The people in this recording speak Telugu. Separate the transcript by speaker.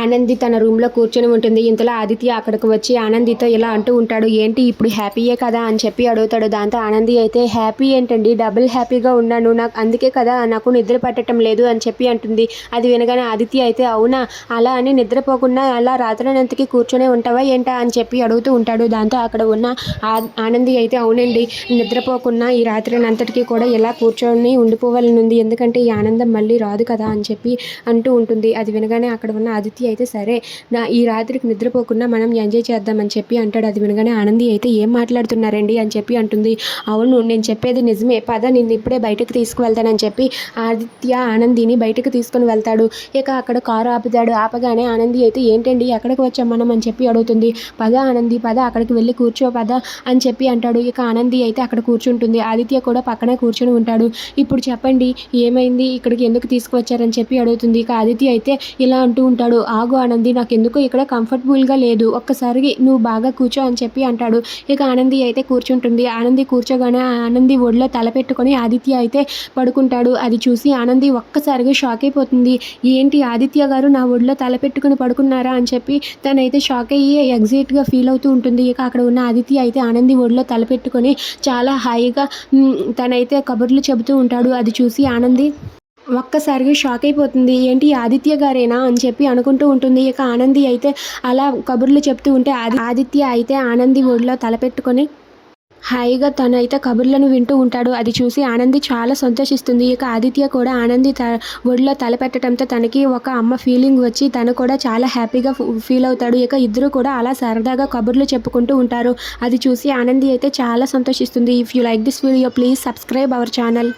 Speaker 1: ఆనంది తన రూమ్లో కూర్చొని ఉంటుంది. ఇంతలో ఆదిత్య అక్కడికి వచ్చి ఆనందితో ఇలా అంటూ ఉంటాడు ఏంటి ఇప్పుడు హ్యాపీయే కదా? అని చెప్పి అడుగుతాడు దాంతో ఆనంది అయితే హ్యాపీ ఏంటండి? డబుల్ హ్యాపీగా ఉన్నాను. నాకు అందుకే కదా నాకు నిద్ర పట్టడం లేదు అని చెప్పి అంటుంది. అది వినగానే ఆదిత్య అయితే అవునా? అలా అని నిద్రపోకుండా అలా రాత్రినంతకి కూర్చొనే ఉంటావా ఏంటా? అని చెప్పి అడుగుతూ ఉంటాడు దాంతో అక్కడ ఉన్న ఆనంది అయితే అవునండి. నిద్రపోకుండా ఈ రాత్రినంతటికి కూడా ఇలా కూర్చొని ఉండిపోవాలని ఉంది ఎందుకంటే ఈ ఆనందం మళ్ళీ రాదు కదా? అని చెప్పి అంటూ ఉంటుంది. అది వినగానే అక్కడ ఉన్న ఆదిత్య అయితే సరే నా ఈ రాత్రికి నిద్రపోకుండా మనం ఎంజాయ్ చేద్దామని చెప్పి అంటాడు. అది వినగానే ఆనంది అయితే ఏం మాట్లాడుతున్నారండి అని చెప్పి అంటుంది. అవును నేను చెప్పేది నిజమే. పద నిన్ను ఇప్పుడే బయటకు తీసుకువెళ్తానని చెప్పి ఆదిత్య ఆనందిని బయటకు తీసుకుని వెళ్తాడు. ఇక అక్కడ కారు ఆపుతాడు. ఆపగానే ఆనంది అయితే ఏంటండి ఎక్కడికి వచ్చాం మనం? అని చెప్పి అడుగుతుంది. పద ఆనంది పద అక్కడికి వెళ్ళి కూర్చో పద అని చెప్పి అంటాడు. ఇక ఆనంది అయితే అక్కడ కూర్చుంటుంది. ఆదిత్య కూడా పక్కనే కూర్చొని ఉంటాడు. ఇప్పుడు చెప్పండి ఏమైంది? ఇక్కడికి ఎందుకు తీసుకువచ్చారని చెప్పి అడుగుతుంది. ఇక ఆదిత్య అయితే ఇలా అంటూ ఉంటాడు. ఆగు ఆనంది నాకు ఎందుకు ఇక్కడ కంఫర్టబుల్గా లేదు. ఒక్కసారి నువ్వు బాగా కూర్చో అని చెప్పి అంటాడు. ఇక ఆనంది అయితే కూర్చుంటుంది. ఆనంది కూర్చోగానే ఆనంది ఒడిలో తలపెట్టుకొని ఆదిత్య అయితే పడుకుంటాడు. అది చూసి ఆనంది ఒక్కసారిగా షాక్ అయిపోతుంది. ఏంటి ఆదిత్య గారు నా ఒడిలో తలపెట్టుకుని పడుకున్నారా అని చెప్పి తనైతే షాక్ అయ్యి ఎగ్జైట్గా ఫీల్ అవుతూ ఉంటుంది. ఇక అక్కడ ఉన్న ఆదిత్య అయితే ఆనంది ఒడిలో తలపెట్టుకొని చాలా హాయిగా తనైతే కబుర్లు చెబుతూ ఉంటాడు. అది చూసి ఆనంది ఒక్కసారిగా షాక్ అయిపోతుంది. ఏంటి ఆదిత్య గారేనా అని చెప్పి అనుకుంటూ ఉంటుంది. ఇక ఆనంది అయితే అలా కబుర్లు చెప్తూ ఉంటే ఆదిత్య అయితే ఆనంది ఒడిలో తలపెట్టుకొని హాయిగా తనైతే కబుర్లను వింటూ ఉంటాడు. అది చూసి ఆనంది చాలా సంతోషిస్తుంది. ఇక ఆదిత్య కూడా ఆనంది త ఒడిలో తలపెట్టడంతో తనకి ఒక అమ్మ ఫీలింగ్ వచ్చి తను కూడా చాలా హ్యాపీగా ఫీల్ అవుతాడు. ఇక ఇద్దరు కూడా అలా సరదాగా కబుర్లు చెప్పుకుంటూ ఉంటారు. అది చూసి ఆనంది అయితే చాలా సంతోషిస్తుంది. If you like this video please subscribe our channel